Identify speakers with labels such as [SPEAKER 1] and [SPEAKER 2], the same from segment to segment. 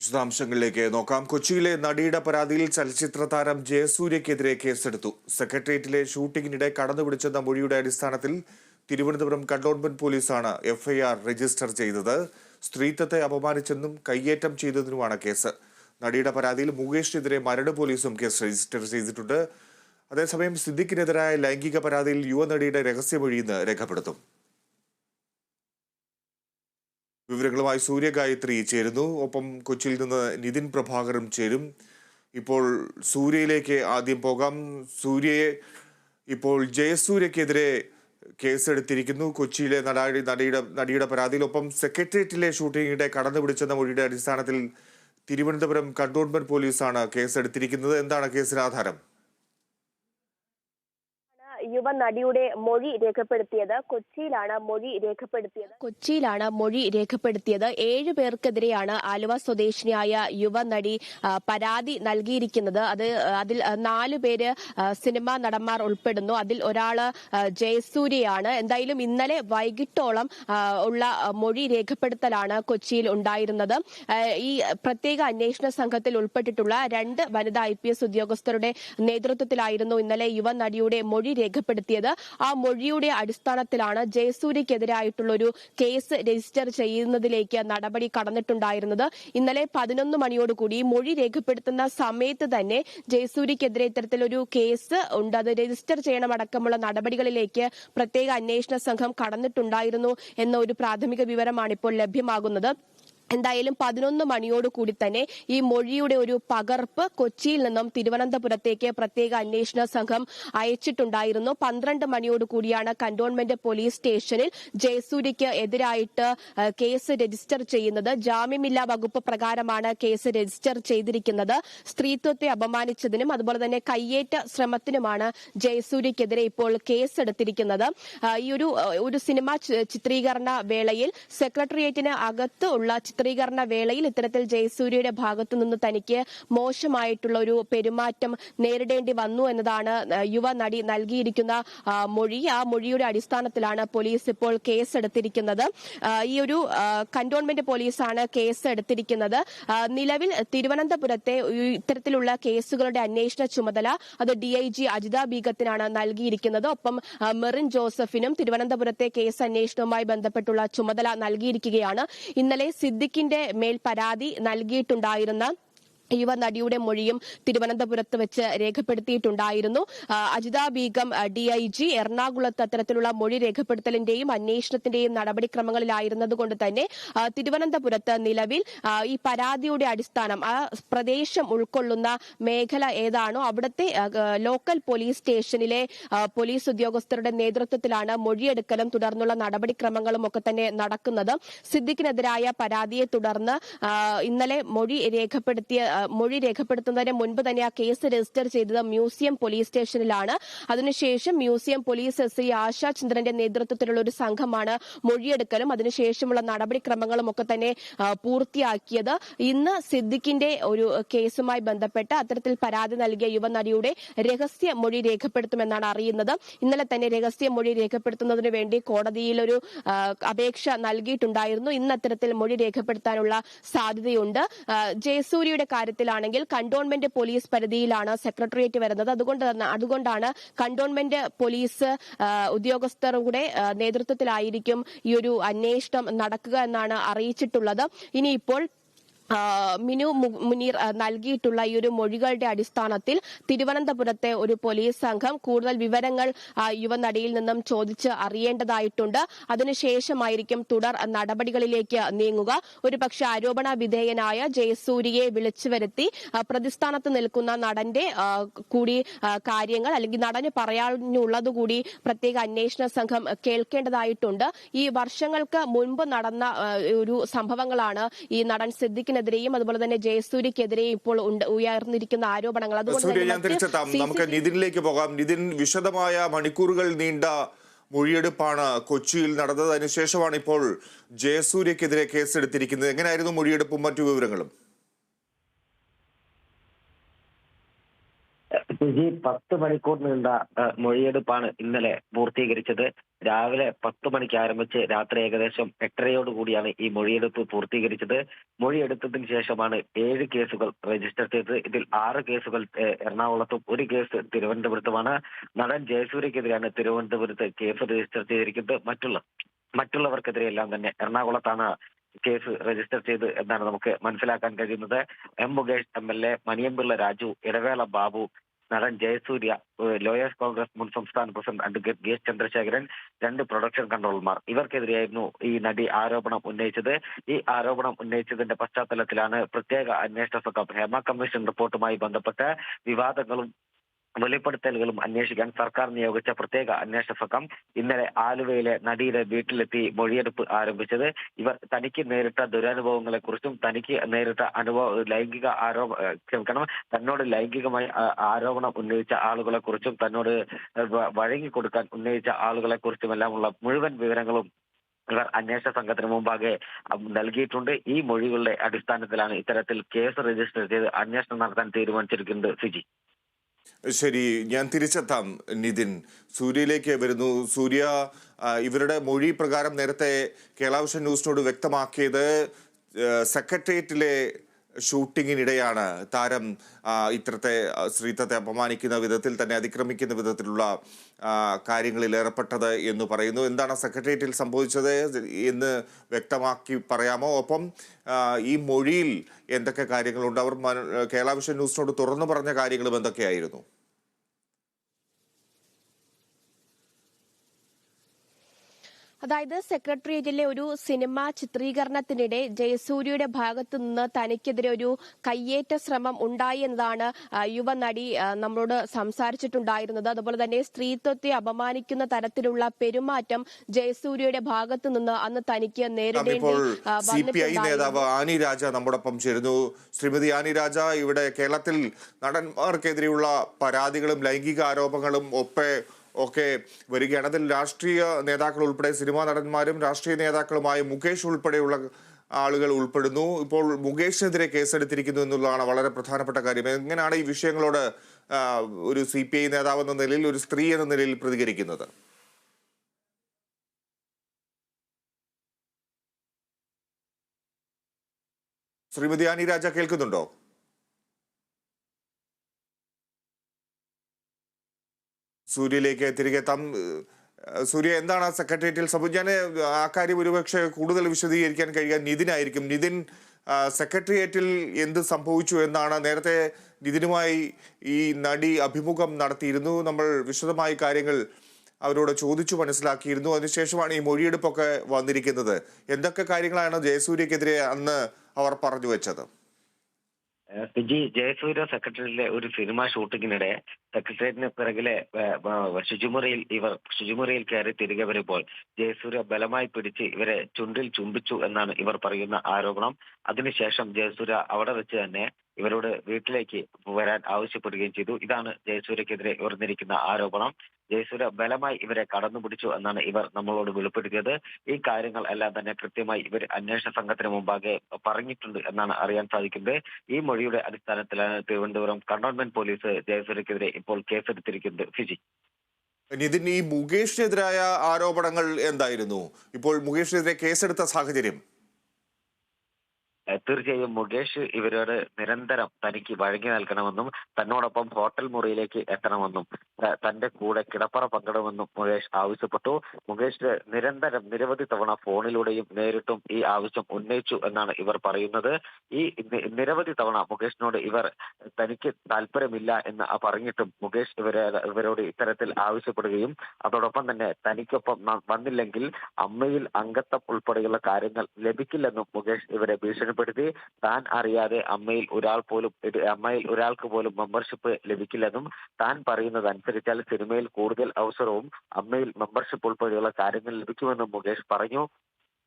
[SPEAKER 1] വിശദാംശങ്ങളിലേക്ക് നോക്കാം. കൊച്ചിയിലെ നടിയുടെ പരാതിയിൽ ചലച്ചിത്ര താരം ജയസൂര്യക്കെതിരെ കേസെടുത്തു. സെക്രട്ടേറിയറ്റിലെ ഷൂട്ടിങ്ങിനിടെ കടന്നുപിടിച്ചെന്ന മൊഴിയുടെ അടിസ്ഥാനത്തിൽ തിരുവനന്തപുരം കണ്ടോൺമെന്റ് പോലീസാണ് എഫ്ഐആർ രജിസ്റ്റർ ചെയ്തത്. സ്ത്രീത്വത്തെ അപമാനിച്ചെന്നും കയ്യേറ്റം ചെയ്തതിനുമാണ് കേസ്. നടിയുടെ പരാതിയിൽ മുകേഷിനെതിരെ മരട് പോലീസും കേസ് രജിസ്റ്റർ ചെയ്തിട്ടുണ്ട്. അതേസമയം സിദ്ദിഖിനെതിരായ ലൈംഗിക പരാതിയിൽ യുവനടിയുടെ രഹസ്യമൊഴിയിന്ന് രേഖപ്പെടുത്തും. വിവരങ്ങളുമായി സൂര്യഗായത്രി ചേരുന്നു. ഒപ്പം കൊച്ചിയിൽ നിന്ന് നിതിൻ പ്രഭാകറും ചേരും. ഇപ്പോൾ സൂര്യയിലേക്ക് ആദ്യം പോകാം. സൂര്യയെ ഇപ്പോൾ ജയസൂര്യക്കെതിരെ കേസെടുത്തിരിക്കുന്നു. കൊച്ചിയിലെ നടാടി നടിയുടെ നടിയുടെ പരാതിയിൽ ഒപ്പം സെക്രട്ടേറിയറ്റിലെ ഷൂട്ടിങ്ങിടെ കടന്നുപിടിച്ചെന്ന മൊഴിയുടെ അടിസ്ഥാനത്തിൽ തിരുവനന്തപുരം കണ്ടോൺമെന്റ് പോലീസാണ് കേസെടുത്തിരിക്കുന്നത്. എന്താണ് കേസിന് ആധാരം?
[SPEAKER 2] യുവ നടിയുടെ മൊഴി രേഖപ്പെടുത്തിയത് കൊച്ചിയിലാണ് മൊഴി രേഖപ്പെടുത്തിയത്. കൊച്ചിയിലാണ് മൊഴി രേഖപ്പെടുത്തിയത്. ഏഴു പേർക്കെതിരെയാണ് ആലുവ സ്വദേശിനിയായ യുവ നടി പരാതി നൽകിയിരിക്കുന്നത്. അത് അതിൽ നാലു പേര് സിനിമാ നടന്മാർ ഉൾപ്പെടുന്നു. അതിൽ ഒരാൾ ജയസൂര്യയാണ്. എന്തായാലും ഇന്നലെ വൈകിട്ടോളം ഉള്ള മൊഴി രേഖപ്പെടുത്തലാണ് കൊച്ചിയിൽ ഉണ്ടായിരുന്നത്. ഈ പ്രത്യേക അന്വേഷണ സംഘത്തിൽ ഉൾപ്പെട്ടിട്ടുള്ള രണ്ട് വനിതാ ഐ ഉദ്യോഗസ്ഥരുടെ നേതൃത്വത്തിലായിരുന്നു ഇന്നലെ യുവ നടിയുടെ മൊഴി രേഖപ്പെടുത്തിയത്. ആ മൊഴിയുടെ അടിസ്ഥാനത്തിലാണ് ജയസൂര്യക്കെതിരായിട്ടുള്ള ഒരു കേസ് രജിസ്റ്റർ ചെയ്യുന്നതിലേക്ക് നടപടി കടന്നിട്ടുണ്ടായിരുന്നത്. ഇന്നലെ പതിനൊന്ന് മണിയോടുകൂടി മൊഴി രേഖപ്പെടുത്തുന്ന സമയത്ത് തന്നെ ജയസൂര്യക്കെതിരെ ഇത്തരത്തിലൊരു കേസ് ഉണ്ട്. അത് രജിസ്റ്റർ ചെയ്യണമടക്കമുള്ള നടപടികളിലേക്ക് പ്രത്യേക അന്വേഷണ സംഘം കടന്നിട്ടുണ്ടായിരുന്നു എന്ന ഒരു പ്രാഥമിക വിവരമാണ് ഇപ്പോൾ ലഭ്യമാകുന്നത്. എന്തായാലും പതിനൊന്ന് മണിയോട് കൂടി തന്നെ ഈ മൊഴിയുടെ ഒരു പകർപ്പ് കൊച്ചിയിൽ നിന്നും തിരുവനന്തപുരത്തേക്ക് പ്രത്യേക അന്വേഷണ സംഘം അയച്ചിട്ടുണ്ടായിരുന്നു. പന്ത്രണ്ട് മണിയോട് കൂടിയാണ് കന്റോൺമെന്റ് പോലീസ് സ്റ്റേഷനിൽ ജയസൂര്യയ്ക്ക് എതിരായിട്ട് കേസ് രജിസ്റ്റർ ചെയ്യുന്നത്. ജാമ്യമില്ലാ വകുപ്പ് പ്രകാരമാണ് കേസ് രജിസ്റ്റർ ചെയ്തിരിക്കുന്നത്. സ്ത്രീത്വത്തെ അപമാനിച്ചതിനും അതുപോലെ തന്നെ കയ്യേറ്റ ശ്രമത്തിനുമാണ് ജയസൂര്യക്കെതിരെ ഇപ്പോൾ കേസെടുത്തിരിക്കുന്നത്. എടുത്തിരിക്കുന്നത് ഈ ഒരു ഒരു സിനിമ ചിത്രീകരണ വേളയിൽ സെക്രട്ടേറിയറ്റിന് അകത്ത് ഉള്ള ചിത്രീകരണ വേളയിൽ ഇത്തരത്തിൽ ജയസൂര്യയുടെ ഭാഗത്തു നിന്ന് തനിക്ക് മോശമായിട്ടുള്ള ഒരു പെരുമാറ്റം നേരിടേണ്ടി വന്നു എന്നതാണ് യുവ നടി നൽകിയിരിക്കുന്ന മൊഴി. ആ മൊഴിയുടെ അടിസ്ഥാനത്തിലാണ് പോലീസ് ഇപ്പോൾ കേസെടുത്തിരിക്കുന്നത്. ഈ ഒരു കന്റോൺമെന്റ് പോലീസാണ് കേസ് എടുത്തിരിക്കുന്നത് നിലവിൽ തിരുവനന്തപുരത്തെ ഇത്തരത്തിലുള്ള കേസുകളുടെ അന്വേഷണ ചുമതല അത് ഡി ഐ ജി അജിത ബീഗത്തിനാണ് നൽകിയിരിക്കുന്നത്. ഒപ്പം മെറിൻ ജോസഫിനും തിരുവനന്തപുരത്തെ കേസ് അന്വേഷണവുമായി ബന്ധപ്പെട്ടുള്ള ചുമതല നൽകിയിരിക്കുകയാണ്. ഇന്നലെ സിദ്ദിഖിന്റെ മേൽ പരാതി നൽകിയിട്ടുണ്ടായിരുന്ന യുവ നടിയുടെ മൊഴിയും തിരുവനന്തപുരത്ത് വെച്ച് രേഖപ്പെടുത്തിയിട്ടുണ്ടായിരുന്നു. Ajitha Begum D I G എറണാകുളത്ത് അത്തരത്തിലുള്ള മൊഴി രേഖപ്പെടുത്തലിന്റെയും അന്വേഷണത്തിന്റെയും നടപടിക്രമങ്ങളിലായിരുന്നതുകൊണ്ട് തന്നെ തിരുവനന്തപുരത്ത് നിലവിൽ ഈ പരാതിയുടെ അടിസ്ഥാനം ആ പ്രദേശം ഉൾക്കൊള്ളുന്ന മേഖല ഏതാണോ അവിടുത്തെ ലോക്കൽ പോലീസ് സ്റ്റേഷനിലെ പോലീസ് ഉദ്യോഗസ്ഥരുടെ നേതൃത്വത്തിലാണ് മൊഴിയെടുക്കലും തുടർന്നുള്ള നടപടിക്രമങ്ങളും ഒക്കെ തന്നെ നടക്കുന്നത്. സിദ്ദിഖിനെതിരായ പരാതിയെ തുടർന്ന് ഇന്നലെ മൊഴി രേഖപ്പെടുത്തിയ മൊഴി രേഖപ്പെടുത്തുന്നതിന് മുൻപ് തന്നെ ആ കേസ് രജിസ്റ്റർ ചെയ്തത് മ്യൂസിയം പോലീസ് സ്റ്റേഷനിലാണ്. അതിനുശേഷം museum police S I Asha ചന്ദ്രന്റെ നേതൃത്വത്തിലുള്ള ഒരു സംഘമാണ് മൊഴിയെടുക്കലും അതിനുശേഷമുള്ള നടപടിക്രമങ്ങളും ഒക്കെ തന്നെ പൂർത്തിയാക്കിയത്. ഇന്ന് സിദ്ദിഖിന്റെ ഒരു കേസുമായി ബന്ധപ്പെട്ട് അത്തരത്തിൽ പരാതി നൽകിയ യുവനടിയുടെ രഹസ്യ മൊഴി രേഖപ്പെടുത്തുമെന്നാണ് അറിയുന്നത്. ഇന്നലെ തന്നെ രഹസ്യ മൊഴി രേഖപ്പെടുത്തുന്നതിന് വേണ്ടി കോടതിയിൽ ഒരു അപേക്ഷ നൽകിയിട്ടുണ്ടായിരുന്നു. ഇന്ന് അത്തരത്തിൽ മൊഴി രേഖപ്പെടുത്താനുള്ള സാധ്യതയുണ്ട്. ജയസൂര്യയുടെ ജയസൂര്യയുടെ കാര്യത്തിലാണെങ്കിൽ കണ്ടോൺമെന്റ് പോലീസ് പരിധിയിലാണ് സെക്രട്ടേറിയറ്റ് വരുന്നത്. അതുകൊണ്ട് തന്നെ അതുകൊണ്ടാണ് കണ്ടോൺമെന്റ് പോലീസ് ഉദ്യോഗസ്ഥരുടെ നേതൃത്വത്തിലായിരിക്കും ഈ ഒരു അന്വേഷണം നടക്കുക എന്നാണ് അറിയിച്ചിട്ടുള്ളത്. ഇനിയിപ്പോൾ മിനു മുനീർ നൽകിയിട്ടുള്ള ഈ ഒരു മൊഴികളുടെ അടിസ്ഥാനത്തിൽ തിരുവനന്തപുരത്തെ ഒരു പോലീസ് സംഘം കൂടുതൽ വിവരങ്ങൾ യുവനടിയിൽ നിന്നും ചോദിച്ച് അറിയേണ്ടതായിട്ടുണ്ട്. അതിനുശേഷമായിരിക്കും തുടർ നടപടികളിലേക്ക് നീങ്ങുക. ഒരുപക്ഷെ ആരോപണ വിധേയനായ ജയസൂര്യയെ വിളിച്ചു വരുത്തി പ്രതിസ്ഥാനത്ത് നിൽക്കുന്ന നടന്റെ കൂടി കാര്യങ്ങൾ അല്ലെങ്കിൽ നടന് പറയാനുള്ളത് കൂടി പ്രത്യേക അന്വേഷണ സംഘം കേൾക്കേണ്ടതായിട്ടുണ്ട്. ഈ വർഷങ്ങൾക്ക് മുൻപ് നടന്ന ഒരു സംഭവങ്ങളാണ് ഈ നടൻ സിദ്ദിഖിനെതിരെയും അതുപോലെ തന്നെ ജയസൂര്യക്കെതിരെയും ഇപ്പോൾ ഉയർന്നിരിക്കുന്ന ആരോപണങ്ങൾ. അതുകൊണ്ട്
[SPEAKER 1] ഞാൻ തിരിച്ചെത്താം. നമുക്ക് നിതിനിലേക്ക് പോകാം. നിതിൻ വിശദമായ മണിക്കൂറുകൾ നീണ്ട മൊഴിയെടുപ്പാണ് കൊച്ചിയിൽ നടന്നത്. അതിനുശേഷമാണ് ഇപ്പോൾ ജയസൂര്യക്കെതിരെ കേസെടുത്തിരിക്കുന്നത്. എങ്ങനെയായിരുന്നു മൊഴിയെടുപ്പും മറ്റു വിവരങ്ങളും?
[SPEAKER 3] വിജി പത്ത് മണിക്കൂർ നീണ്ട മൊഴിയെടുപ്പാണ് ഇന്നലെ പൂർത്തീകരിച്ചത്. രാവിലെ പത്ത് മണിക്ക് ആരംഭിച്ച് രാത്രി ഏകദേശം എട്ടരയോട് കൂടിയാണ് ഈ മൊഴിയെടുപ്പ് പൂർത്തീകരിച്ചത്. മൊഴിയെടുത്തതിന് ശേഷമാണ് ഏഴ് കേസുകൾ രജിസ്റ്റർ ചെയ്തത്. ഇതിൽ ആറ് കേസുകൾ എറണാകുളത്തും ഒരു കേസ് തിരുവനന്തപുരത്തുമാണ്. നടൻ ജയസൂര്യക്കെതിരെയാണ് തിരുവനന്തപുരത്ത് കേസ് രജിസ്റ്റർ ചെയ്തിരിക്കുന്നത്. മറ്റുള്ള മറ്റുള്ളവർക്കെതിരെ എല്ലാം തന്നെ എറണാകുളത്താണ് കേസ് രജിസ്റ്റർ ചെയ്ത് എന്നാണ് നമുക്ക് മനസ്സിലാക്കാൻ കഴിയുന്നത്. M Mukesh M L A Maniyanpilla Raju Idavela Babu നടൻ ജയസൂര്യ ലോയേഴ്സ് കോൺഗ്രസ് മുൻ സംസ്ഥാന പ്രസിഡന്റ് അഡ്വക്കേറ്റ് എസ് ചന്ദ്രശേഖരൻ രണ്ട് പ്രൊഡക്ഷൻ കൺട്രോളർമാർ. ഇവർക്കെതിരെയായിരുന്നു ഈ നടി ആരോപണം ഉന്നയിച്ചത്. ഈ ആരോപണം ഉന്നയിച്ചതിന്റെ പശ്ചാത്തലത്തിലാണ് പ്രത്യേക അന്വേഷണ സംഘം ഹേമ കമ്മീഷൻ റിപ്പോർട്ടുമായി ബന്ധപ്പെട്ട് വിവാദങ്ങളും വെളിപ്പെടുത്തലുകളും അന്വേഷിക്കാൻ സർക്കാർ നിയോഗിച്ച പ്രത്യേക അന്വേഷണ സംഘം ഇന്നലെ ആലുവയിലെ നടിയുടെ വീട്ടിലെത്തി മൊഴിയെടുപ്പ് ആരംഭിച്ചത്. ഇവർ തനിക്ക് നേരിട്ട ദുരനുഭവങ്ങളെ കുറിച്ചും തനിക്ക് നേരിട്ട അനുഭവ ലൈംഗിക ആരോപ ക്ഷമിക്കണം തന്നോട് ലൈംഗികമായി ആരോപണം ഉന്നയിച്ച ആളുകളെ കുറിച്ചും തന്നോട് വഴങ്ങിക്കൊടുക്കാൻ ഉന്നയിച്ച ആളുകളെ കുറിച്ചുമെല്ലാമുള്ള മുഴുവൻ വിവരങ്ങളും ഇവർ അന്വേഷണ സംഘത്തിന് മുമ്പാകെ നൽകിയിട്ടുണ്ട്. ഈ മൊഴികളുടെ അടിസ്ഥാനത്തിലാണ് ഇത്തരത്തിൽ കേസ് രജിസ്റ്റർ ചെയ്ത് അന്വേഷണം നടത്താൻ തീരുമാനിച്ചിരിക്കുന്നത്. ഫിജി.
[SPEAKER 1] ശരി ഞാൻ തിരിച്ചെത്താം നിതിൻ. സൂര്യയിലേക്ക് വരുന്നു. സൂര്യ ഇവരുടെ മൊഴി പ്രകാരം നേരത്തെ കേരളാവിഷൻ ന്യൂസിനോട് വ്യക്തമാക്കിയത് സെക്രട്ടേറിയറ്റിലെ ഷൂട്ടിങ്ങിനിടെയാണ് താരം ഇത്രത്തെ സ്ത്രീത്വത്തെ അപമാനിക്കുന്ന വിധത്തിൽ തന്നെ അതിക്രമിക്കുന്ന വിധത്തിലുള്ള കാര്യങ്ങളിൽ ഏർപ്പെട്ടത് എന്ന് പറയുന്നു. എന്താണ് സെക്രട്ടേറിയറ്റിൽ സംഭവിച്ചത് എന്ന് വ്യക്തമാക്കി പറയാമോ? ഒപ്പം ഈ മൊഴിയിൽ എന്തൊക്കെ കാര്യങ്ങളുണ്ട്? അവർ കേരള വിഷൻ ന്യൂസിനോട് തുറന്നു പറഞ്ഞ കാര്യങ്ങളും എന്തൊക്കെയായിരുന്നു?
[SPEAKER 2] അതായത് സെക്രട്ടേറിയറ്റിലെ ഒരു സിനിമ ചിത്രീകരണത്തിനിടെ ജയസൂര്യയുടെ ഭാഗത്തു നിന്ന് തനിക്കെതിരെ ഒരു കയ്യേറ്റ ശ്രമം ഉണ്ടായി എന്നതാണ് യുവ യുവനടി നമ്മളോട് സംസാരിച്ചിട്ടുണ്ടായിരുന്നത്. അതുപോലെ തന്നെ സ്ത്രീത്വത്തെ അപമാനിക്കുന്ന തരത്തിലുള്ള പെരുമാറ്റം ജയസൂര്യയുടെ ഭാഗത്തു നിന്ന് അന്ന് തനിക്ക് നേരിടേണ്ടി
[SPEAKER 1] നേതാവ് ആനി രാജ നമ്മോടൊപ്പം ചേരുന്നു. ശ്രീമതി ആനി രാജ ഇവിടെ കേരളത്തിൽ നടന്മാർക്കെതിരെയുള്ള പരാതികളും ലൈംഗിക ആരോപണങ്ങളും ഒപ്പെ ഒക്കെ വരികയാണ്. അതിൽ രാഷ്ട്രീയ നേതാക്കൾ ഉൾപ്പെടെ സിനിമാ നടന്മാരും രാഷ്ട്രീയ നേതാക്കളുമായ മുകേഷ് ഉൾപ്പെടെയുള്ള ആളുകൾ ഉൾപ്പെടുന്നു. ഇപ്പോൾ മുകേഷിനെതിരെ കേസെടുത്തിരിക്കുന്നു എന്നുള്ളതാണ് വളരെ പ്രധാനപ്പെട്ട കാര്യം. എങ്ങനെയാണ് ഈ വിഷയങ്ങളോട് ഒരു സി പി ഐ നേതാവ് എന്ന നിലയിൽ ഒരു സ്ത്രീ എന്ന നിലയിൽ പ്രതികരിക്കുന്നത്? ശ്രീമതി ആനി രാജ കേൾക്കുന്നുണ്ടോ? സൂര്യയിലേക്ക് തിരികെ എത്താം. സൂര്യ എന്താണ് ആ സെക്രട്ടേറിയറ്റിൽ സംഭവിച്ചത് ഞാൻ ആ കാര്യം ഒരുപക്ഷെ കൂടുതൽ വിശദീകരിക്കാൻ കഴിയാൻ നിതിനായിരിക്കും. നിതിൻ സെക്രട്ടേറിയറ്റിൽ എന്ത് സംഭവിച്ചു എന്നാണ് നേരത്തെ നിതിനുമായി ഈ നടി അഭിമുഖം നടത്തിയിരുന്നു. നമ്മൾ വിശദമായി കാര്യങ്ങൾ അവരോട് ചോദിച്ചു മനസ്സിലാക്കിയിരുന്നു. അതിനുശേഷമാണ് ഈ മൊഴിയെടുപ്പൊക്കെ വന്നിരിക്കുന്നത്. എന്തൊക്കെ കാര്യങ്ങളാണ് ജയസൂര്യക്കെതിരെ അന്ന് അവർ പറഞ്ഞു വെച്ചത്?
[SPEAKER 3] ഫിജി ജയസൂര്യ സെക്രട്ടറിയിലെ ഒരു സിനിമ ഷൂട്ടിങ്ങിനിടെ സെക്രട്ടേറിയറ്റിന് പിറകിലെ ശുചിമുറിയിൽ ഇവർ ശുചിമുറിയിൽ കയറി തിരികെ വരുമ്പോൾ ജയസൂര്യ ബലമായി പിടിച്ച് ഇവരെ ചുണ്ടിൽ ചുംബിച്ചു എന്നാണ് ഇവർ പറയുന്ന ആരോപണം. അതിനുശേഷം ജയസൂര്യ അവിടെ വെച്ച് തന്നെ ഇവരോട് വീട്ടിലേക്ക് വരാൻ ആവശ്യപ്പെടുകയും ചെയ്തു. ഇതാണ് ജയസൂര്യക്കെതിരെ ഉയർന്നിരിക്കുന്ന ആരോപണം. ജയസൂര്യ ബലമായി ഇവരെ കടന്നുപിടിച്ചു എന്നാണ് ഇവർ നമ്മളോട് വെളിപ്പെടുത്തിയത്. ഈ കാര്യങ്ങൾ എല്ലാം തന്നെ കൃത്യമായി ഇവർ അന്വേഷണ സംഘത്തിന് മുമ്പാകെ പറഞ്ഞിട്ടുണ്ട് എന്നാണ് അറിയാൻ സാധിക്കുന്നത്. ഈ മൊഴിയുടെ അടിസ്ഥാനത്തിലാണ് തിരുവനന്തപുരം കണ്ടോൺമെന്റ് പോലീസ് ജയസൂര്യക്കെതിരെ ഇപ്പോൾ കേസെടുത്തിരിക്കുന്നത്. ഫിജി.
[SPEAKER 1] നിതിൻ ഈ മുകേഷിനെതിരായ ആരോപണങ്ങൾ എന്തായിരുന്നു? ഇപ്പോൾ മുകേഷിനെതിരെ കേസെടുത്ത സാഹചര്യം?
[SPEAKER 3] തീർച്ചയായും മുകേഷ് ഇവരോട് നിരന്തരം തനിക്ക് വഴങ്ങി നൽകണമെന്നും തന്നോടൊപ്പം ഹോട്ടൽ മുറിയിലേക്ക് എത്തണമെന്നും തന്റെ കൂടെ കിടപ്പറ പങ്കിടുമെന്നും മുകേഷ് ആവശ്യപ്പെട്ടു. മുകേഷ് നിരന്തരം നിരവധി തവണ ഫോണിലൂടെയും നേരിട്ടും ഈ ആവശ്യം ഉന്നയിച്ചു എന്നാണ് ഇവർ പറയുന്നത്. ഈ നിരവധി തവണ മുകേഷിനോട് ഇവർ തനിക്ക് താല്പര്യമില്ല എന്ന് പറഞ്ഞിട്ടും മുകേഷ് ഇവരെ ഇവരോട് ഇത്തരത്തിൽ ആവശ്യപ്പെടുകയും അതോടൊപ്പം തന്നെ തനിക്കൊപ്പം വന്നില്ലെങ്കിൽ അമ്മയിൽ അംഗത്വം ഉൾപ്പെടെയുള്ള കാര്യങ്ങൾ ലഭിക്കില്ലെന്നും മുകേഷ് ഇവരെ ഭീഷണിപ്പെടുത്തി. താൻ അറിയാതെ അമ്മയിൽ ഒരാൾ പോലും അമ്മയിൽ ഒരാൾക്ക് പോലും മെമ്പർഷിപ്പ് ലഭിക്കില്ലെന്നും താൻ പറയുന്നത് അനുസരിച്ചാൽ സിനിമയിൽ കൂടുതൽ അവസരവും അമ്മയിൽ മെമ്പർഷിപ്പ് ഉൾപ്പെടെയുള്ള കാര്യങ്ങൾ ലഭിക്കുമെന്നും മുകേഷ് പറഞ്ഞു.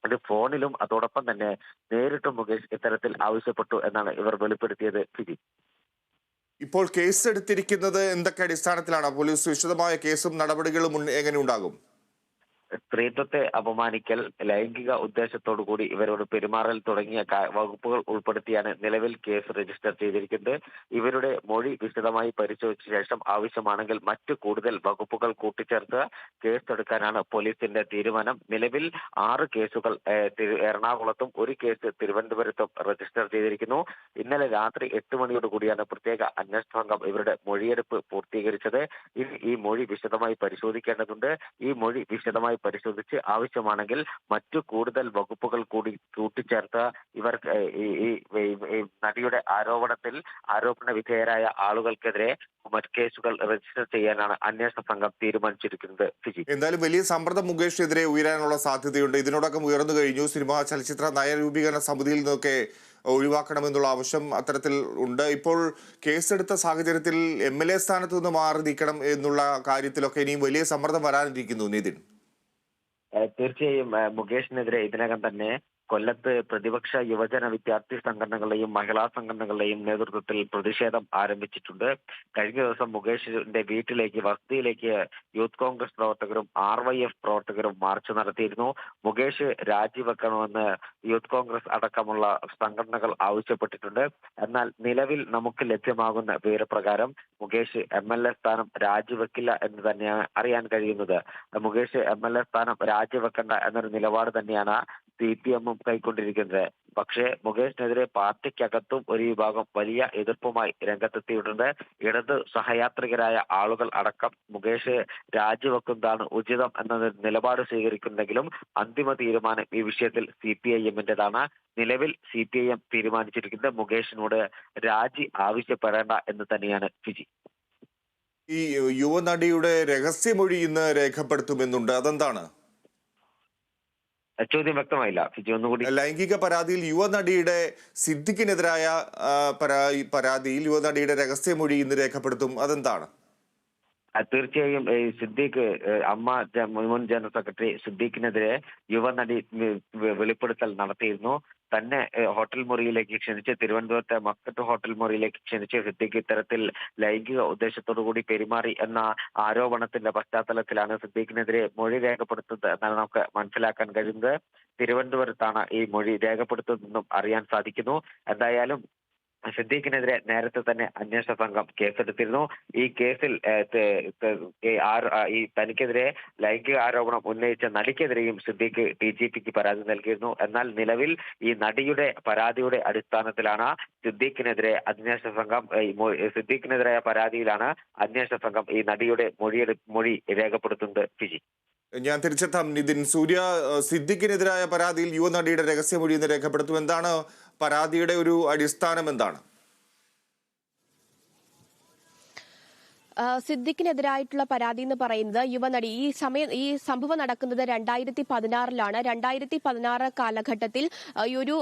[SPEAKER 3] അത് ഫോണിലും അതോടൊപ്പം തന്നെ നേരിട്ടും മുകേഷ് ഇത്തരത്തിൽ ആവശ്യപ്പെട്ടു എന്നാണ് ഇവർ വെളിപ്പെടുത്തിയത് സ്ഥിതി.
[SPEAKER 1] ഇപ്പോൾ കേസ് എടുത്തിരിക്കുന്നത് എന്തൊക്കെ അടിസ്ഥാനത്തിലാണ്? പോലീസ് വിശദമായ കേസും നടപടികളും എങ്ങനെ ഉണ്ടാകും?
[SPEAKER 3] സ്ത്രീത്വത്തെ അപമാനിക്കൽ ലൈംഗിക ഉദ്ദേശത്തോടു കൂടി ഇവരോട് പെരുമാറൽ തുടങ്ങിയ വകുപ്പുകൾ ഉൾപ്പെടുത്തിയാണ് നിലവിൽ കേസ് രജിസ്റ്റർ ചെയ്തിരിക്കുന്നത്. ഇവരുടെ മൊഴി വിശദമായി പരിശോധിച്ച ശേഷം ആവശ്യമാണെങ്കിൽ മറ്റു കൂടുതൽ വകുപ്പുകൾ കൂട്ടിച്ചേർത്ത് കേസ് എടുക്കാനാണ് പോലീസിന്റെ തീരുമാനം. നിലവിൽ ആറ് കേസുകൾ എറണാകുളത്തും ഒരു കേസ് തിരുവനന്തപുരത്തും രജിസ്റ്റർ ചെയ്തിരിക്കുന്നു. ഇന്നലെ രാത്രി എട്ട് മണിയോട് കൂടിയാണ് പ്രത്യേക അന്വേഷണ സംഘം ഇവരുടെ മൊഴിയെടുപ്പ് പൂർത്തീകരിച്ചത്. ഇനി ഈ മൊഴി വിശദമായി പരിശോധിക്കേണ്ടതുണ്ട്. ഈ മൊഴി വിശദമായി പരിശോധിച്ച് ആവശ്യമാണെങ്കിൽ മറ്റു കൂടുതൽ വകുപ്പുകൾ കൂടി കൂട്ടിച്ചേർത്ത് ഇവർ നടിയുടെ ആരോപണത്തിൽ ആരോപണ വിധേയരായ ആളുകൾക്കെതിരെ കേസുകൾ രജിസ്റ്റർ ചെയ്യാനാണ് അന്വേഷണ സംഘം തീരുമാനിച്ചിരിക്കുന്നത്. ഫിജി.
[SPEAKER 1] എന്തായാലും വലിയ സമ്മർദ്ദം മുകേഷിനെതിരെ ഉയരാനുള്ള സാധ്യതയുണ്ട്. ഇതിനോടൊപ്പം ഉയർന്നു കഴിഞ്ഞു. സിനിമ ചലച്ചിത്ര നയരൂപീകരണ സമിതിയിൽ നിന്നൊക്കെ ഒഴിവാക്കണമെന്നുള്ള ആവശ്യം അത്തരത്തിൽ ഉണ്ട്. ഇപ്പോൾ കേസെടുത്ത സാഹചര്യത്തിൽ എം എൽ എ സ്ഥാനത്ത് നിന്ന് മാറി നിൽക്കണം എന്നുള്ള കാര്യത്തിലൊക്കെ ഇനിയും വലിയ സമ്മർദ്ദം വരാനിരിക്കുന്നു. നിതിൻ.
[SPEAKER 3] തീർച്ചയായും മുകേഷിനെതിരെ ഇതിനകം തന്നെ കൊല്ലത്ത് പ്രതിപക്ഷ യുവജന വിദ്യാർത്ഥി സംഘടനകളുടെയും മഹിളാ സംഘടനകളുടെയും നേതൃത്വത്തിൽ പ്രതിഷേധം ആരംഭിച്ചിട്ടുണ്ട്. കഴിഞ്ഞ ദിവസം മുകേഷിന്റെ വീട്ടിലേക്ക് വസതിയിലേക്ക് യൂത്ത് കോൺഗ്രസ് പ്രവർത്തകരും ആർ വൈ എഫ് പ്രവർത്തകരും മാർച്ച് നടത്തിയിരുന്നു. മുകേഷ് രാജിവെക്കണമെന്ന് യൂത്ത് കോൺഗ്രസ് അടക്കമുള്ള സംഘടനകൾ ആവശ്യപ്പെട്ടിട്ടുണ്ട്. എന്നാൽ നിലവിൽ നമുക്ക് ലഭ്യമാകുന്ന വിവരപ്രകാരം മുകേഷ് എം എൽ എ സ്ഥാനം രാജിവെക്കില്ല എന്ന് തന്നെയാണ് അറിയാൻ കഴിയുന്നത്. മുകേഷ് എം എൽ എ സ്ഥാനം രാജിവെക്കേണ്ട എന്നൊരു നിലപാട് തന്നെയാണ് സി പി എമ്മും കൈക്കൊണ്ടിരിക്കുന്നത്. പക്ഷേ മുകേഷിനെതിരെ പാർട്ടിക്കകത്തും ഒരു വിഭാഗം വലിയ എതിർപ്പുമായി രംഗത്തെത്തിയിട്ടുണ്ട്. ഇടത് സഹയാത്രികരായ ആളുകൾ അടക്കം മുകേഷ് രാജിവെക്കുന്നതാണ് ഉചിതം എന്ന നിലപാട് സ്വീകരിക്കുന്നെങ്കിലും അന്തിമ തീരുമാനം ഈ വിഷയത്തിൽ സി പി ഐ എമ്മിന്റേതാണ്. നിലവിൽ സി പി ഐ എം തീരുമാനിച്ചിരിക്കുന്നത് മുകേഷിനോട് രാജി ആവശ്യപ്പെടേണ്ട എന്ന് തന്നെയാണ് ഫിജി.
[SPEAKER 1] ഈ യുവനടിയുടെ രഹസ്യമൊഴി ഇന്ന് രേഖപ്പെടുത്തുമെന്നുണ്ട്. അതെന്താണ്?
[SPEAKER 3] ചോദ്യം വ്യക്തമായില്ല. ഫിജി ഒന്നുകൂടി.
[SPEAKER 1] ലൈംഗിക പരാതിയിൽ യുവനടിയുടെ സിദ്ദിഖിനെതിരായ ആ, പരാതിയിൽ യുവനടിയുടെ രഹസ്യമൊഴി ഇന്ന് രേഖപ്പെടുത്തും. അതെന്താണ്?
[SPEAKER 3] തീർച്ചയായും സിദ്ദീഖ് അമ്മ മുൻ ജനറൽ സെക്രട്ടറി സിദ്ദീഖിനെതിരെ യുവനടി വെളിപ്പെടുത്തൽ നടത്തിയിരുന്നു. തന്നെ ഹോട്ടൽ മുറിയിലേക്ക് ക്ഷണിച്ച് തിരുവനന്തപുരത്തെ മസ്കറ്റ് ഹോട്ടൽ മുറിയിലേക്ക് ക്ഷണിച്ച് സിദ്ദീഖ് ഇത്തരത്തിൽ ലൈംഗിക ഉദ്ദേശത്തോടു കൂടി പെരുമാറി എന്ന ആരോപണത്തിന്റെ പശ്ചാത്തലത്തിലാണ് സിദ്ദീഖിനെതിരെ മൊഴി രേഖപ്പെടുത്തുന്നത് എന്നാണ് നമുക്ക് മനസ്സിലാക്കാൻ കഴിയുന്നത്. തിരുവനന്തപുരത്താണ് ഈ മൊഴി രേഖപ്പെടുത്തുന്നതെന്നും അറിയാൻ സാധിക്കുന്നു. എന്തായാലും സിദ്ദീഖിനെതിരെ നേരത്തെ തന്നെ അന്വേഷണ സംഘം കേസെടുത്തിരുന്നു. ഈ കേസിൽ ഈ തനിക്കെതിരെ ലൈംഗിക ആരോപണം ഉന്നയിച്ച നടിക്കെതിരെയും സിദ്ദീഖ് ഡി ജി പിക്ക് പരാതി നൽകിയിരുന്നു. എന്നാൽ നിലവിൽ ഈ നടിയുടെ പരാതിയുടെ അടിസ്ഥാനത്തിലാണ് സിദ്ദീഖിനെതിരെ അന്വേഷണ സംഘം സിദ്ദീഖിനെതിരായ പരാതിയിലാണ് അന്വേഷണ സംഘം ഈ നടിയുടെ മൊഴിയെടു മൊഴി രേഖപ്പെടുത്തുന്നത്. ഫിജി.
[SPEAKER 1] ഞാൻ തിരിച്ചെത്താം നിതിൻ. സൂര്യ സിദ്ദിഖിനെതിരായ പരാതിയിൽ യുവനടിയുടെ രഹസ്യമൊഴി എന്ന് രേഖപ്പെടുത്തും. എന്താണ് പരാതിയുടെ ഒരു അടിസ്ഥാനം എന്താണ്?
[SPEAKER 2] സിദ്ദിഖിനെതിരായിട്ടുള്ള പരാതി എന്ന് പറയുന്നത് യുവനടി ഈ സമയം ഈ സംഭവം നടക്കുന്നത് രണ്ടായിരത്തി പതിനാറിലാണ് രണ്ടായിരത്തി പതിനാറ് കാലഘട്ടത്തിൽ ഈ ഒരു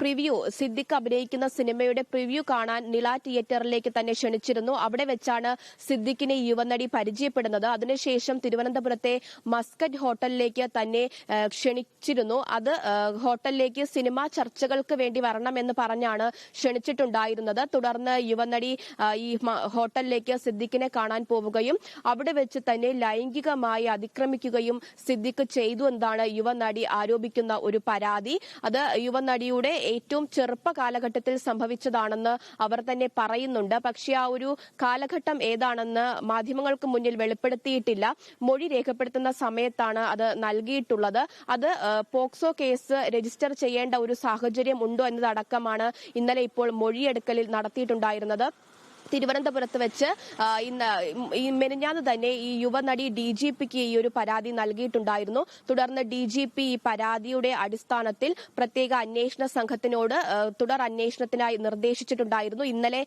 [SPEAKER 2] പ്രിവ്യൂ സിദ്ദിഖ് അഭിനയിക്കുന്ന സിനിമയുടെ പ്രിവ്യൂ കാണാൻ നില തിയേറ്ററിലേക്ക് തന്നെ ക്ഷണിച്ചിരുന്നു. അവിടെ വെച്ചാണ് സിദ്ദിഖിനെ യുവനടി പരിചയപ്പെടുന്നത്. അതിനുശേഷം തിരുവനന്തപുരത്തെ മസ്കറ്റ് ഹോട്ടലിലേക്ക് തന്നെ ക്ഷണിച്ചിരുന്നു. അത് ഹോട്ടലിലേക്ക് സിനിമാ ചർച്ചകൾക്ക് വേണ്ടി വരണമെന്ന് പറഞ്ഞാണ് ക്ഷണിച്ചിട്ടുണ്ടായിരുന്നത്. തുടർന്ന് യുവനടി ഈ ഹോട്ടലിലേക്ക് സിദ്ദിഖിനെ കാണാൻ പോവുകയും അവിടെ വെച്ച് തന്നെ ലൈംഗികമായി അതിക്രമിക്കുകയും സിദ്ദിഖ് ചെയ്തു എന്നാണ് യുവനടി ആരോപിക്കുന്ന ഒരു പരാതി. അത് യുവനടിയുടെ ഏറ്റവും ചെറുപ്പ കാലഘട്ടത്തിൽ സംഭവിച്ചതാണെന്ന് അവർ തന്നെ പറയുന്നുണ്ട്. പക്ഷേ ആ ഒരു കാലഘട്ടം ഏതാണെന്ന് മാധ്യമങ്ങൾക്ക് മുന്നിൽ വെളിപ്പെടുത്തിയിട്ടില്ല. മൊഴി രേഖപ്പെടുത്തുന്ന സമയത്താണ് അത് നൽകിയിട്ടുള്ളത്. അത് പോക്സോ കേസ് രജിസ്റ്റർ ചെയ്യേണ്ട ഒരു സാഹചര്യം ഉണ്ടോ എന്നതടക്കമാണ് ഇന്നലെ ഇപ്പോൾ മൊഴിയെടുക്കലിൽ നടത്തിയിട്ടുണ്ടായിരുന്നത്. തിരുവനന്തപുരത്ത് വെച്ച് ഇന്ന് ഈ മെനിഞ്ഞാന്ന് തന്നെ ഈ യുവനടി ഡി ജി പിക്ക് ഈ ഒരു പരാതി നൽകിയിട്ടുണ്ടായിരുന്നു. തുടർന്ന് ഡി ജി പി ഈ പരാതിയുടെ അടിസ്ഥാനത്തിൽ പ്രത്യേക അന്വേഷണ സംഘത്തിനോട് തുടർ അന്വേഷണത്തിനായി നിർദ്ദേശിച്ചിട്ടുണ്ടായിരുന്നു. ഇന്നലെ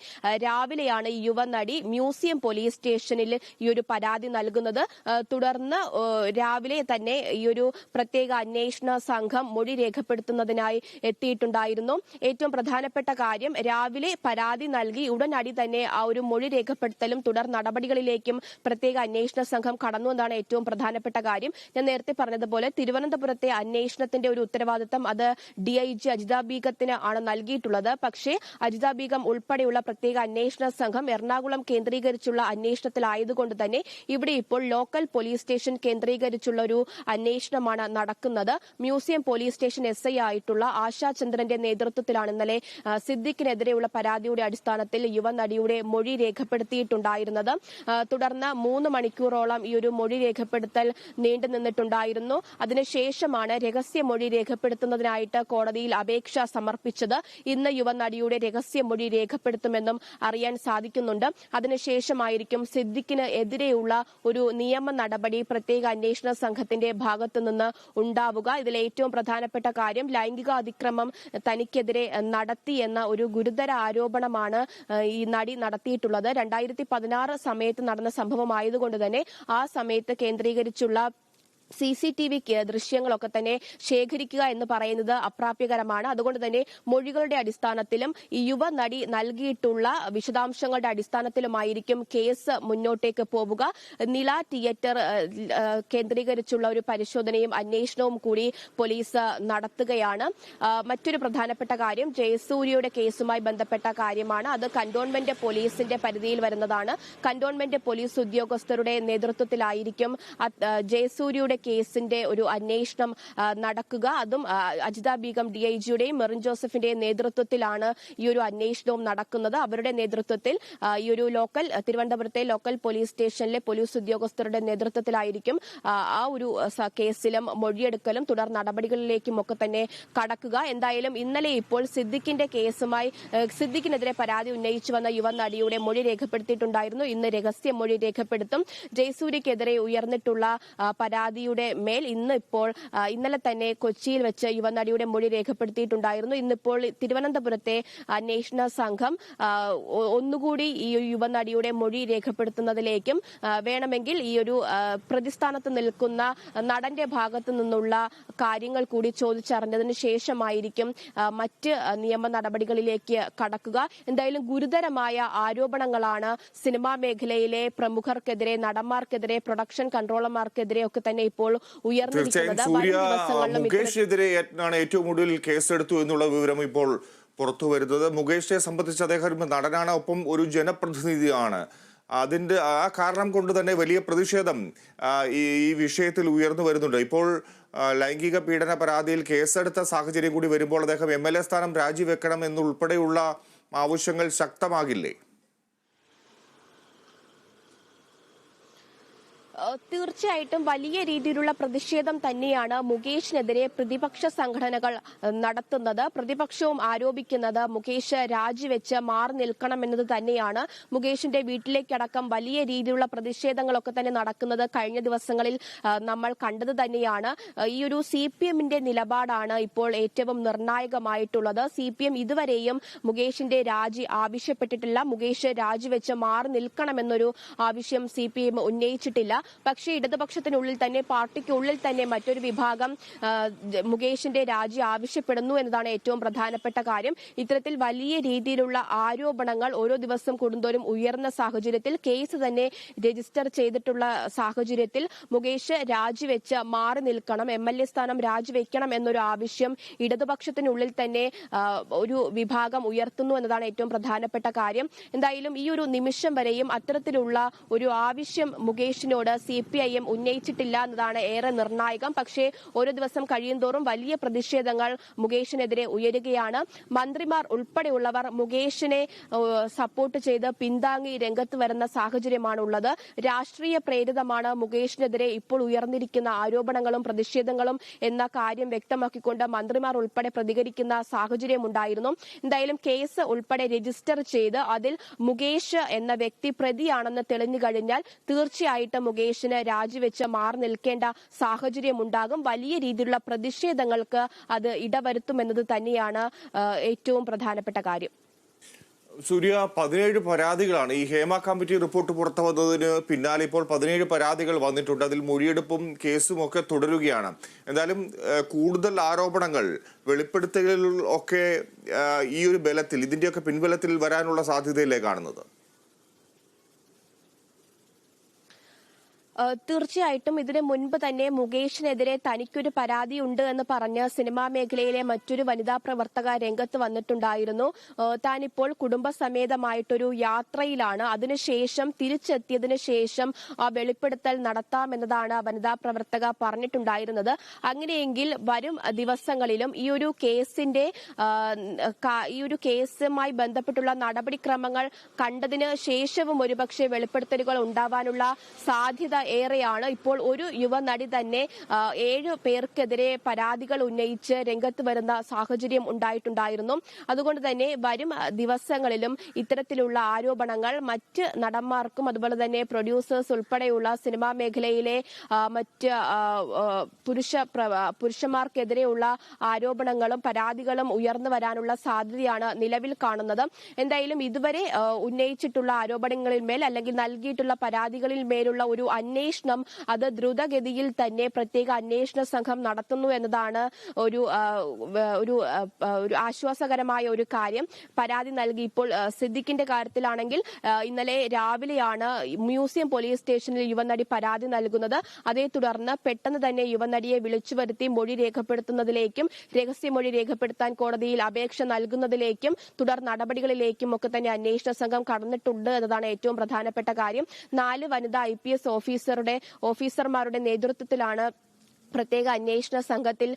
[SPEAKER 2] രാവിലെയാണ് ഈ യുവനടി മ്യൂസിയം പോലീസ് സ്റ്റേഷനിൽ ഈ ഒരു പരാതി നൽകുന്നത്. തുടർന്ന് രാവിലെ തന്നെ ഈ ഒരു പ്രത്യേക അന്വേഷണ സംഘം മൊഴി രേഖപ്പെടുത്തുന്നതിനായി എത്തിയിട്ടുണ്ടായിരുന്നു. ഏറ്റവും പ്രധാനപ്പെട്ട കാര്യം രാവിലെ പരാതി നൽകി ഉടനടി തന്നെ ആ ഒരു മൊഴി രേഖപ്പെടുത്തലും തുടർ നടപടികളിലേക്കും പ്രത്യേക അന്വേഷണ സംഘം കടന്നു എന്നാണ് ഏറ്റവും പ്രധാനപ്പെട്ട കാര്യം. ഞാൻ നേരത്തെ പറഞ്ഞതുപോലെ തിരുവനന്തപുരത്തെ അന്വേഷണത്തിന്റെ ഒരു ഉത്തരവാദിത്തം അത് ഡി ഐ ജി അജിത ബീഗത്തിന് ആണ് നൽകിയിട്ടുള്ളത്. പക്ഷേ അജിത ബീഗം ഉൾപ്പെടെയുള്ള പ്രത്യേക അന്വേഷണ സംഘം എറണാകുളം കേന്ദ്രീകരിച്ചുള്ള അന്വേഷണത്തിലായതുകൊണ്ട് തന്നെ ഇവിടെ ഇപ്പോൾ ലോക്കൽ പോലീസ് സ്റ്റേഷൻ കേന്ദ്രീകരിച്ചുള്ള ഒരു അന്വേഷണമാണ് നടക്കുന്നത്. Museum police station S I ആയിട്ടുള്ള ആശാ ചന്ദ്രന്റെ നേതൃത്വത്തിലാണ് ഇന്നലെ സിദ്ദിഖിനെതിരെയുള്ള പരാതിയുടെ അടിസ്ഥാനത്തിൽ യുവനടിയുടെ മൊഴി രേഖപ്പെടുത്തിയിട്ടുണ്ടായിരുന്നത്. തുടർന്ന് മൂന്ന് മണിക്കൂറോളം ഈ ഒരു മൊഴി രേഖപ്പെടുത്തൽ നീണ്ടു നിന്നിട്ടുണ്ടായിരുന്നു. അതിനുശേഷമാണ് രഹസ്യമൊഴി രേഖപ്പെടുത്തുന്നതിനായിട്ട് കോടതിയിൽ അപേക്ഷ സമർപ്പിച്ചത്. ഇന്ന് യുവനടിയുടെ രഹസ്യമൊഴി രേഖപ്പെടുത്തുമെന്നും അറിയാൻ സാധിക്കുന്നുണ്ട്. അതിനുശേഷമായിരിക്കും സിദ്ദിഖിന് എതിരെയുള്ള ഒരു നിയമ നടപടി പ്രത്യേക അന്വേഷണ സംഘത്തിന്റെ ഭാഗത്തു നിന്ന് ഉണ്ടാവുക. ഇതിൽ ഏറ്റവും പ്രധാനപ്പെട്ട കാര്യം ലൈംഗിക അതിക്രമം തനിക്കെതിരെ നടത്തി എന്ന ഒരു ഗുരുതര ആരോപണമാണ് ഈ നടി നടത്തിയിട്ടുള്ളത്. രണ്ടായിരത്തി പതിനാറ് സമയത്ത് നടന്ന സംഭവമായതുകൊണ്ട് തന്നെ ആ സമയത്ത് കേന്ദ്രീകരിച്ചുള്ള സി സി ടി വിക്ക് ദൃശ്യങ്ങളൊക്കെ തന്നെ ശേഖരിക്കുക എന്ന് പറയുന്നത് അപ്രാപ്യകരമാണ്. അതുകൊണ്ട് തന്നെ മൊഴികളുടെ അടിസ്ഥാനത്തിലും യുവ നടി നൽകിയിട്ടുള്ള വിശദാംശങ്ങളുടെ അടിസ്ഥാനത്തിലുമായിരിക്കും കേസ് മുന്നോട്ടേക്ക് പോവുക. നില തിയേറ്റർ കേന്ദ്രീകരിച്ചുള്ള ഒരു പരിശോധനയും അന്വേഷണവും കൂടി പോലീസ് നടത്തുകയാണ്. മറ്റൊരു പ്രധാനപ്പെട്ട കാര്യം ജയസൂര്യയുടെ കേസുമായി ബന്ധപ്പെട്ട കാര്യമാണ്. അത് കന്റോൺമെന്റ് പോലീസിന്റെ പരിധിയിൽ വരുന്നതാണ്. കന്റോൺമെന്റ് പോലീസ് ഉദ്യോഗസ്ഥരുടെ നേതൃത്വത്തിലായിരിക്കും ജയസൂര്യയുടെ കേസിന്റെ ഒരു അന്വേഷണം നടക്കുക. അതും അജിത ബീഗം ഡി ഐ ജിയുടെയും മെറിൻ ജോസഫിന്റെയും നേതൃത്വത്തിലാണ് ഈ ഒരു അന്വേഷണവും നടക്കുന്നത്. അവരുടെ നേതൃത്വത്തിൽ ഈ ഒരു ലോക്കൽ തിരുവനന്തപുരത്തെ ലോക്കൽ പോലീസ് സ്റ്റേഷനിലെ പോലീസ് ഉദ്യോഗസ്ഥരുടെ നേതൃത്വത്തിലായിരിക്കും ആ, ഒരു കേസിലും മൊഴിയെടുക്കലും തുടർ നടപടികളിലേക്കും ഒക്കെ തന്നെ കടക്കുക. എന്തായാലും ഇന്നലെ ഇപ്പോൾ സിദ്ദിഖിന്റെ കേസുമായി സിദ്ദിഖിനെതിരെ പരാതി ഉന്നയിച്ചു വന്ന യുവ നടിയുടെ മൊഴി രേഖപ്പെടുത്തിയിട്ടുണ്ടായിരുന്നു. ഇന്ന് രഹസ്യ മൊഴി രേഖപ്പെടുത്തും. ജയസൂര്യക്കെതിരെ ഉയർന്നിട്ടുള്ള ആ, പരാതിയുടെ മേൽ ഇന്ന് ഇപ്പോൾ ഇന്നലെ തന്നെ കൊച്ചിയിൽ വെച്ച് യുവനടിയുടെ മൊഴി രേഖപ്പെടുത്തിയിട്ടുണ്ടായിരുന്നു. ഇന്നിപ്പോൾ തിരുവനന്തപുരത്തെ അന്വേഷണ സംഘം ഒന്നുകൂടി ഈ യുവനടിയുടെ മൊഴി രേഖപ്പെടുത്തുന്നതിലേക്കും വേണമെങ്കിൽ ഈ ഒരു പ്രതിസ്ഥാനത്ത് നിൽക്കുന്ന നടന്റെ ഭാഗത്തു നിന്നുള്ള കാര്യങ്ങൾ കൂടി ചോദിച്ചറിഞ്ഞതിന് ശേഷമായിരിക്കും മറ്റ് നിയമ നടപടികളിലേക്ക് കടക്കുക. എന്തായാലും ഗുരുതരമായ ആരോപണങ്ങളാണ് സിനിമാ മേഖലയിലെ പ്രമുഖർക്കെതിരെ നടന്മാർക്കെതിരെ പ്രൊഡക്ഷൻ കൺട്രോളർമാർക്കെതിരെ ഒക്കെ തന്നെ ഇപ്പോൾ
[SPEAKER 1] തീർച്ചയായും സൂര്യ മുകേഷിനെതിരെ ഏറ്റവും കൂടുതൽ കേസെടുത്തു എന്നുള്ള വിവരം ഇപ്പോൾ പുറത്തു വരുന്നത്. മുകേഷിനെ സംബന്ധിച്ച് അദ്ദേഹം നടനാണ് ഒപ്പം ഒരു ജനപ്രതിനിധിയാണ്. അതിന്റെ ആ കാരണം കൊണ്ട് തന്നെ വലിയ പ്രതിഷേധം ഈ ഈ വിഷയത്തിൽ ഉയർന്നു വരുന്നുണ്ട്. ഇപ്പോൾ ലൈംഗിക പീഡന പരാതിയിൽ കേസെടുത്ത സാഹചര്യം കൂടി വരുമ്പോൾ അദ്ദേഹം എം എൽ എ സ്ഥാനം രാജിവെക്കണം എന്നുൾപ്പെടെയുള്ള ആവശ്യങ്ങൾ ശക്തമാകില്ലേ?
[SPEAKER 2] തീർച്ചയായിട്ടും വലിയ രീതിയിലുള്ള പ്രതിഷേധം തന്നെയാണ് മുകേഷിനെതിരെ പ്രതിപക്ഷ സംഘടനകൾ നടത്തുന്നത്. പ്രതിപക്ഷവും ആരോപിക്കുന്നത് മുകേഷ് രാജിവെച്ച് മാറി നിൽക്കണമെന്നത് തന്നെയാണ്. മുകേഷിന്റെ വീട്ടിലേക്കടക്കം വലിയ രീതിയിലുള്ള പ്രതിഷേധങ്ങളൊക്കെ തന്നെ നടക്കുന്നത് കഴിഞ്ഞ ദിവസങ്ങളിൽ നമ്മൾ കണ്ടത് തന്നെയാണ്. ഈ ഒരു സി പി എമ്മിന്റെ നിലപാടാണ് ഇപ്പോൾ ഏറ്റവും നിർണായകമായിട്ടുള്ളത്. സി പി എം ഇതുവരെയും മുകേഷിന്റെ രാജി ആവശ്യപ്പെട്ടിട്ടില്ല. മുകേഷ് രാജിവെച്ച് മാറി നിൽക്കണമെന്നൊരു ആവശ്യം സി പി എം ഉന്നയിച്ചിട്ടില്ല. പക്ഷേ ഇടതുപക്ഷത്തിനുള്ളിൽ തന്നെ പാർട്ടിക്കുള്ളിൽ തന്നെ മറ്റൊരു വിഭാഗം മുകേഷിന്റെ രാജി ആവശ്യപ്പെടുന്നു എന്നതാണ് ഏറ്റവും പ്രധാനപ്പെട്ട കാര്യം. ഇത്തരത്തിൽ വലിയ രീതിയിലുള്ള ആരോപണങ്ങൾ ഓരോ ദിവസം കൂടുന്തോറും ഉയർന്ന സാഹചര്യത്തിൽ കേസ് തന്നെ രജിസ്റ്റർ ചെയ്തിട്ടുള്ള സാഹചര്യത്തിൽ മുകേഷ് രാജിവെച്ച് മാറി നിൽക്കണം എം എൽ എ സ്ഥാനം രാജിവെക്കണം എന്നൊരു ആവശ്യം ഇടതുപക്ഷത്തിനുള്ളിൽ തന്നെ ഒരു വിഭാഗം ഉയർത്തുന്നു എന്നതാണ് ഏറ്റവും പ്രധാനപ്പെട്ട കാര്യം. എന്തായാലും ഈ ഒരു നിമിഷം വരെയും അത്തരത്തിലുള്ള ഒരു ആവശ്യം മുകേഷിനോട് സി പി ഐ എം ഉന്നയിച്ചിട്ടില്ല എന്നതാണ് ഏറെ നിർണായകം. പക്ഷേ ഒരു ദിവസം കഴിയുന്തോറും വലിയ പ്രതിഷേധങ്ങൾ മുകേഷിനെതിരെ ഉയരുകയാണ്. മന്ത്രിമാർ ഉൾപ്പെടെയുള്ളവർ മുകേഷിനെ സപ്പോർട്ട് ചെയ്ത് പിന്താങ്ങി രംഗത്ത് വരുന്ന സാഹചര്യമാണ് ഉള്ളത് രാഷ്ട്രീയ പ്രേരിതമാണ് മുകേഷിനെതിരെ ഇപ്പോൾ ഉയർന്നിരിക്കുന്ന ആരോപണങ്ങളും പ്രതിഷേധങ്ങളും എന്ന കാര്യം വ്യക്തമാക്കിക്കൊണ്ട് മന്ത്രിമാർ ഉൾപ്പെടെ പ്രതികരിക്കുന്ന സാഹചര്യമുണ്ടായിരുന്നു. എന്തായാലും കേസ് ഉൾപ്പെടെ രജിസ്റ്റർ ചെയ്ത് അതിൽ മുകേഷ് എന്ന വ്യക്തി പ്രതിയാണെന്ന് തെളിഞ്ഞു കഴിഞ്ഞാൽ തീർച്ചയായിട്ടും മുകേഷിന് രാജിവെച്ച് മാറി നിൽക്കേണ്ട സാഹചര്യമുണ്ടാകും. വലിയ രീതിയിലുള്ള പ്രതിഷേധങ്ങൾക്ക് അത് ഇടവരുത്തുമെന്നത് തന്നെയാണ് ഏറ്റവും പ്രധാനപ്പെട്ട കാര്യം.
[SPEAKER 1] സൂര്യ പതിനേഴ് പരാതികളാണ്. ഈ ഹേമ കമ്മിറ്റി റിപ്പോർട്ട് പുറത്തു വന്നതിന് പിന്നാലെ ഇപ്പോൾ പതിനേഴ് പരാതികൾ വന്നിട്ടുണ്ട്. അതിൽ മൊഴിയെടുപ്പും കേസും ഒക്കെ തുടരുകയാണ്. എന്തായാലും കൂടുതൽ ആരോപണങ്ങൾ വെളിപ്പെടുത്തലുകൾ ഒക്കെ ഈ ഒരു ബലത്തിൽ ഇതിന്റെയൊക്കെ പിൻബലത്തിൽ വരാനുള്ള സാധ്യതയിലേ കാണുന്നത്?
[SPEAKER 2] തീർച്ചയായിട്ടും ഇതിനു മുൻപ് തന്നെ മുകേഷിനെതിരെ തനിക്കൊരു പരാതി ഉണ്ട് എന്ന് പറഞ്ഞ് സിനിമാ മേഖലയിലെ മറ്റൊരു വനിതാ പ്രവർത്തക രംഗത്ത് വന്നിട്ടുണ്ടായിരുന്നു. താനിപ്പോൾ കുടുംബസമേതമായിട്ടൊരു യാത്രയിലാണ്. അതിനുശേഷം തിരിച്ചെത്തിയതിനു ശേഷം വെളിപ്പെടുത്തൽ നടത്താമെന്നതാണ് വനിതാ പ്രവർത്തക പറഞ്ഞിട്ടുണ്ടായിരുന്നത്. അങ്ങനെയെങ്കിൽ വരും ദിവസങ്ങളിലും ഈ ഒരു കേസിന്റെ ഈ ഒരു കേസുമായി ബന്ധപ്പെട്ടുള്ള നടപടിക്രമങ്ങൾ കണ്ടതിന് ശേഷവും ഒരുപക്ഷെ വെളിപ്പെടുത്തലുകൾ ഉണ്ടാവാനുള്ള സാധ്യത ഏറെയാണ്. ഇപ്പോൾ ഒരു യുവനടി തന്നെ ഏഴ് പേർക്കെതിരെ പരാതികൾ ഉന്നയിച്ച് രംഗത്ത് വരുന്ന സാഹചര്യം ഉണ്ടായിട്ടുണ്ടായിരുന്നു. അതുകൊണ്ട് തന്നെ വരും ദിവസങ്ങളിലും ഇത്തരത്തിലുള്ള ആരോപണങ്ങൾ മറ്റ് നടന്മാർക്കും അതുപോലെ തന്നെ പ്രൊഡ്യൂസേഴ്സ് ഉൾപ്പെടെയുള്ള സിനിമാ മേഖലയിലെ മറ്റ് പുരുഷ പ്ര- പുരുഷന്മാർക്കെതിരെയുള്ള ആരോപണങ്ങളും പരാതികളും ഉയർന്നു വരാനുള്ള സാധ്യതയാണ് നിലവിൽ കാണുന്നത്. എന്തായാലും ഇതുവരെ ഉന്നയിച്ചിട്ടുള്ള ആരോപണങ്ങളിൽ മേൽ അല്ലെങ്കിൽ നൽകിയിട്ടുള്ള പരാതികളിൽ മേലുള്ള ഒരു അന്വേഷണം അത് ദ്രുതഗതിയിൽ തന്നെ പ്രത്യേക അന്വേഷണ സംഘം നടത്തുന്നു എന്നതാണ് ഒരു ഒരു ഒരു ആശ്വാസകരമായ ഒരു കാര്യം. പരാതി നൽകി ഇപ്പോൾ സിദ്ദിഖിന്റെ കാര്യത്തിലാണെങ്കിൽ ഇന്നലെ രാവിലെയാണ് മ്യൂസിയം പോലീസ് സ്റ്റേഷനിൽ യുവനടി പരാതി നൽകുന്നത്. അതേ തുടർന്ന് പെട്ടെന്ന് തന്നെ യുവനടിയെ വിളിച്ചു വരുത്തി മൊഴി രേഖപ്പെടുത്തുന്നതിലേക്കും രഹസ്യമൊഴി രേഖപ്പെടുത്താൻ കോടതിയിൽ അപേക്ഷ നൽകുന്നതിലേക്കും തുടർ നടപടികളിലേക്കും ഒക്കെ തന്നെ അന്വേഷണ സംഘം കടന്നിട്ടുണ്ട് എന്നതാണ് ഏറ്റവും പ്രധാനപ്പെട്ട കാര്യം. നാല് വനിതാ ഐ പി എസ് ഓഫീസറുടെ ഓഫീസർമാരുടെ നേതൃത്വത്തിലാണ് പ്രത്യേക അന്വേഷണ സംഘത്തിൽ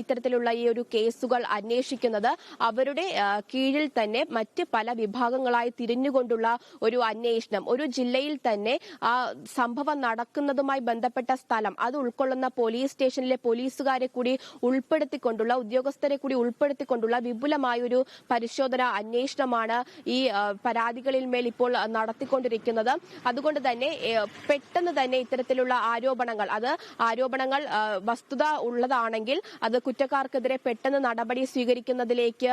[SPEAKER 2] ഇത്തരത്തിലുള്ള ഈ ഒരു കേസുകൾ അന്വേഷിക്കുന്നത് അവരുടെ കീഴിൽ തന്നെ മറ്റ് പല വിഭാഗങ്ങളായി തിരിഞ്ഞുകൊണ്ടുള്ള ഒരു അന്വേഷണം. ഒരു ജില്ലയിൽ തന്നെ ആ സംഭവം നടക്കുന്നതുമായി ബന്ധപ്പെട്ട സ്ഥലം അത് ഉൾക്കൊള്ളുന്ന പോലീസ് സ്റ്റേഷനിലെ പോലീസുകാരെ കൂടി ഉൾപ്പെടുത്തിക്കൊണ്ടുള്ള ഉദ്യോഗസ്ഥരെ കൂടി ഉൾപ്പെടുത്തിക്കൊണ്ടുള്ള വിപുലമായൊരു പരിശോധന അന്വേഷണമാണ് ഈ പരാതികളിൽ മേൽ ഇപ്പോൾ നടത്തിക്കൊണ്ടിരിക്കുന്നത്. അതുകൊണ്ട് തന്നെ പെട്ടെന്ന് തന്നെ ഇത്തരത്തിലുള്ള ആരോപണങ്ങൾ അത് ആരോപണങ്ങൾ വസ്തുത ഉള്ളതാണെങ്കിൽ അത് കുറ്റക്കാർക്കെതിരെ പെട്ടെന്ന് നടപടി സ്വീകരിക്കുന്നതിലേക്ക്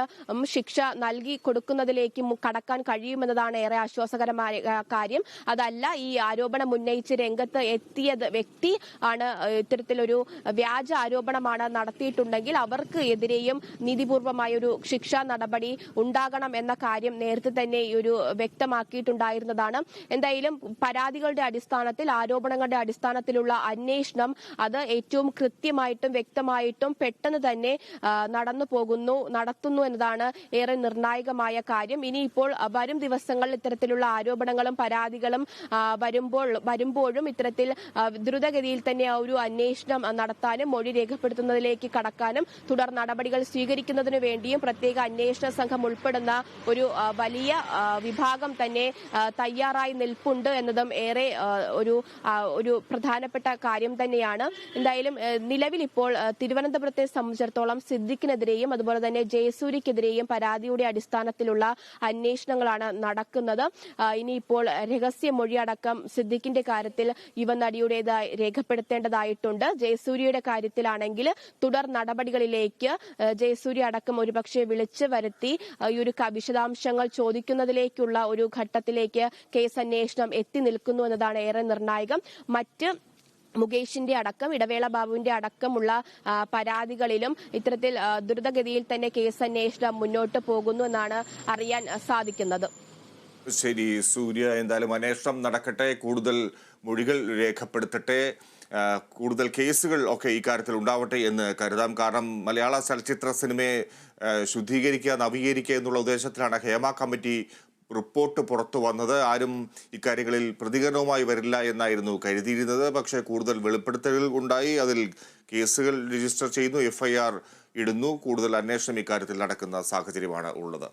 [SPEAKER 2] ശിക്ഷ നൽകി കൊടുക്കുന്നതിലേക്കും കടക്കാൻ കഴിയുമെന്നതാണ് ഏറെ ആശ്വാസകരമായ കാര്യം. അതല്ല ഈ ആരോപണം ഉന്നയിച്ച് രംഗത്ത് എത്തിയത് വ്യക്തി ആണ്. ഇത്തരത്തിലൊരു വ്യാജ ആരോപണമാണ് നടത്തിയിട്ടുണ്ടെങ്കിൽ അവർക്ക് എതിരെയും നീതിപൂർവമായ ഒരു ശിക്ഷാ നടപടി ഉണ്ടാകണം എന്ന കാര്യം നേരത്തെ തന്നെ ഈ ഒരു വ്യക്തമാക്കിയിട്ടുണ്ടായിരുന്നതാണ്. എന്തായാലും പരാതികളുടെ അടിസ്ഥാനത്തിൽ ആരോപണങ്ങളുടെ അടിസ്ഥാനത്തിലുള്ള അന്വേഷണം അത് ഏറ്റവും കൃത്യമായിട്ടും വ്യക്തമായിട്ടും പെട്ടെന്ന് തന്നെ നടന്നു പോകുന്നു നടത്തുന്നു എന്നതാണ് ഏറെ നിർണായകമായ കാര്യം. ഇനിയിപ്പോൾ വരും ദിവസങ്ങളിൽ ഇത്തരത്തിലുള്ള ആരോപണങ്ങളും പരാതികളും വരുമ്പോൾ വരുമ്പോഴും ഇത്തരത്തിൽ ദ്രുതഗതിയിൽ തന്നെ ഒരു അന്വേഷണം നടത്താനും മൊഴി രേഖപ്പെടുത്തുന്നതിലേക്ക് കടക്കാനും തുടർ നടപടികൾ സ്വീകരിക്കുന്നതിനു വേണ്ടിയും പ്രത്യേക അന്വേഷണ സംഘം ഉൾപ്പെടുന്ന ഒരു വലിയ വിഭാഗം തന്നെ തയ്യാറായി നിൽപ്പുണ്ട് എന്നതും ഏറെ ഒരു ഒരു പ്രധാനപ്പെട്ട കാര്യം തന്നെയാണ്. എന്തായാലും നിലവിൽ ഇപ്പോൾ തിരുവനന്തപുരത്തെ സംബന്ധിച്ചിടത്തോളം സിദ്ദിഖിനെതിരെയും അതുപോലെ തന്നെ ജയസൂര്യക്കെതിരെയും പരാതിയുടെ അടിസ്ഥാനത്തിലുള്ള അന്വേഷണങ്ങളാണ് നടക്കുന്നത്. ഇനിയിപ്പോൾ രഹസ്യമൊഴി അടക്കം സിദ്ദിഖിന്റെ കാര്യത്തിൽ യുവ നടിയുടേതായി രേഖപ്പെടുത്തേണ്ടതായിട്ടുണ്ട്. ജയസൂര്യയുടെ കാര്യത്തിലാണെങ്കിൽ തുടർ നടപടികളിലേക്ക് ജയസൂര്യ അടക്കം ഒരുപക്ഷെ വിളിച്ചു വരുത്തി ഈ ഒരു വിശദാംശങ്ങൾ ചോദിക്കുന്നതിലേക്കുള്ള ഒരു ഘട്ടത്തിലേക്ക് കേസ് അന്വേഷണം എത്തി നിൽക്കുന്നു എന്നതാണ് ഏറെ നിർണായകം. മറ്റ് മുകേഷിന്റെ അടക്കം ഇടവേള ബാബുവിന്റെ അടക്കമുള്ള പരാതികളിലും ഇത്തരത്തിൽ ദ്രുതഗതിയിൽ തന്നെ കേസ് അന്വേഷണം മുന്നോട്ട് പോകുന്നു എന്നാണ് അറിയാൻ സാധിക്കുന്നത്.
[SPEAKER 1] ശരി സൂര്യ എന്തായാലും അന്വേഷണം നടക്കട്ടെ. കൂടുതൽ മൊഴികൾ രേഖപ്പെടുത്തട്ടെ. കൂടുതൽ കേസുകൾ ഒക്കെ ഇക്കാര്യത്തിൽ ഉണ്ടാവട്ടെ എന്ന് കരുതാം. കാരണം മലയാള ചലച്ചിത്ര സിനിമയെ ശുദ്ധീകരിക്കുക നവീകരിക്കുക എന്നുള്ള ഉദ്ദേശത്തിലാണ് ഹേമ കമ്മിറ്റി റിപ്പോർട്ട് പുറത്തു വന്നത് ആരും ഇക്കാര്യങ്ങളിൽ പ്രതികരണവുമായി വരില്ല എന്നായിരുന്നു കരുതിയിരുന്നത്. പക്ഷേ കൂടുതൽ വെളിപ്പെടുത്തലുകൾ ഉണ്ടായി. അതിൽ കേസുകൾ രജിസ്റ്റർ ചെയ്യുന്നു. എഫ്ഐആർ ഇടുന്നു. കൂടുതൽ അന്വേഷണം ഇക്കാര്യത്തിൽ നടക്കുന്ന സാഹചര്യമാണ് ഉള്ളത്.